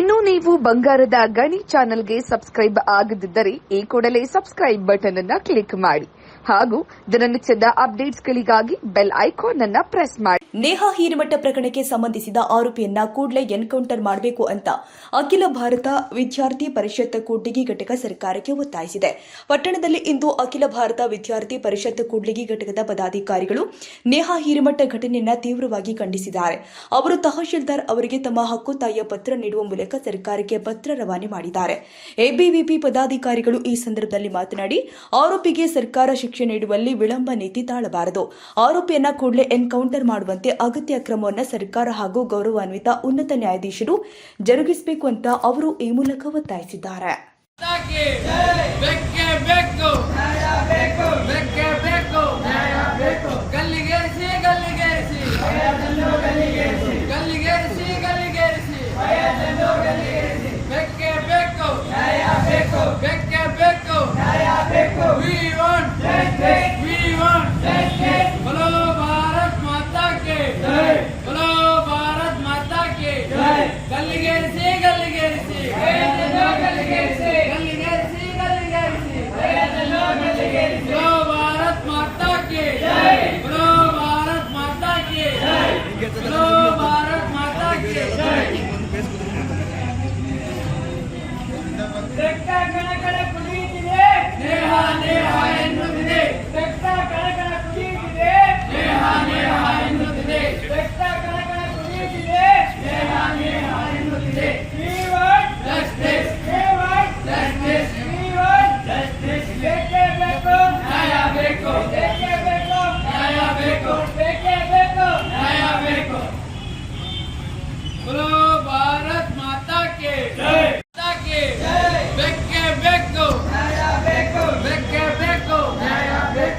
ಇನ್ನು ನೀವು ಬಂಗಾರದ ಗಣಿ ಚಾನೆಲ್ಗೆ ಸಬ್ಸ್ಕ್ರೈಬ್ ಆಗದಿದ್ದರೆ ಈ ಕೂಡಲೇ ಸಬ್ಸ್ಕ್ರೈಬ್ ಬಟನ್ ಅನ್ನ ಕ್ಲಿಕ್ ಮಾಡಿ ಹಾಗೂ ದಿನನಿತ್ಯದ ಅಪ್ಡೇಟ್ಸ್ಗಳಿಗಾಗಿ ಬೆಲ್ ಐಕಾನ್ ಅನ್ನ ಪ್ರೆಸ್ ಮಾಡಿ. ನೇಹಾ ಹಿರೇಮಠ ಪ್ರಕರಣಕ್ಕೆ ಸಂಬಂಧಿಸಿದ ಆರೋಪಿಯನ್ನ ಕೂಡಲೇ ಎನ್ಕೌಂಟರ್ ಮಾಡಬೇಕು ಅಂತ ಅಖಿಲ ಭಾರತ ವಿದ್ಯಾರ್ಥಿ ಪರಿಷತ್ ಕೂಡ್ಲಿಗಿ ಘಟಕ ಸರ್ಕಾರಕ್ಕೆ ಒತ್ತಾಯಿಸಿದೆ. ಪಟ್ಟಣದಲ್ಲಿ ಇಂದು ಅಖಿಲ ಭಾರತ ವಿದ್ಯಾರ್ಥಿ ಪರಿಷತ್ ಕೂಡ್ಲಿಗಿ ಘಟಕದ ಪದಾಧಿಕಾರಿಗಳು ನೇಹಾ ಹಿರೇಮಠ ಘಟನೆಯನ್ನ ತೀವ್ರವಾಗಿ ಖಂಡಿಸಿದ್ದಾರೆ. ಅವರು ತಹಶೀಲ್ದಾರ್ ಅವರಿಗೆ ತಮ್ಮ ಹಕ್ಕುತಾಯಿಯ ಪತ್ರ ನೀಡುವ ಮೂಲಕ ಸರ್ಕಾರಕ್ಕೆ ಪತ್ರ ರವಾನೆ ಮಾಡಿದ್ದಾರೆ. ಎಬಿವಿಪಿ ಪದಾಧಿಕಾರಿಗಳು ಈ ಸಂದರ್ಭದಲ್ಲಿ ಮಾತನಾಡಿ, ಆರೋಪಿಗೆ ಸರ್ಕಾರ ಶಿಕ್ಷೆ ನೀಡುವಲ್ಲಿ ವಿಳಂಬ ನೀತಿ ತಾಳಬಾರದು. ಆರೋಪಿಯನ್ನ ಕೂಡಲೇ ಎನ್ಕೌಂಟರ್ ಮಾಡುವಂತೆ ಅಗತ್ಯ ಕ್ರಮವನ್ನು ಸರ್ಕಾರ ಹಾಗೂ ಗೌರವಾನ್ವಿತ ಉನ್ನತ ನ್ಯಾಯಾಧೀಶರು ಜರುಗಿಸಬೇಕು ಅಂತ ಅವರು ಈ ಮೂಲಕ ಒತ್ತಾಯಿಸಿದ್ದಾರೆ. ಬೇಕೇ ಬೇಕು ಬೇಕು, ನ್ಯಾಯ Caraca, caraca.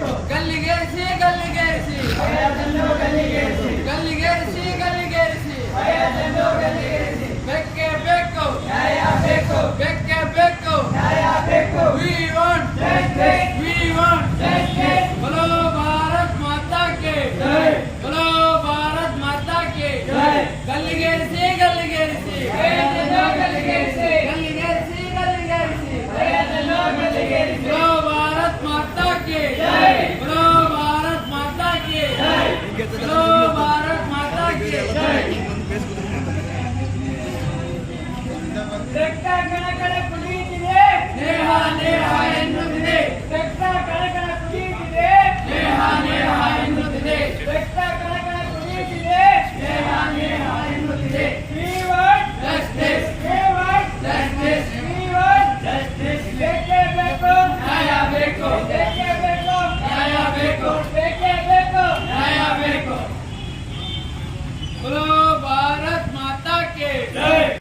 Correcto. Ganle ರಕ್ತ ಕಣ ಕಣ ಕುಡಿಯುತ್ತಿದೆ ನೇಹ ನೇಹ ಎಂದು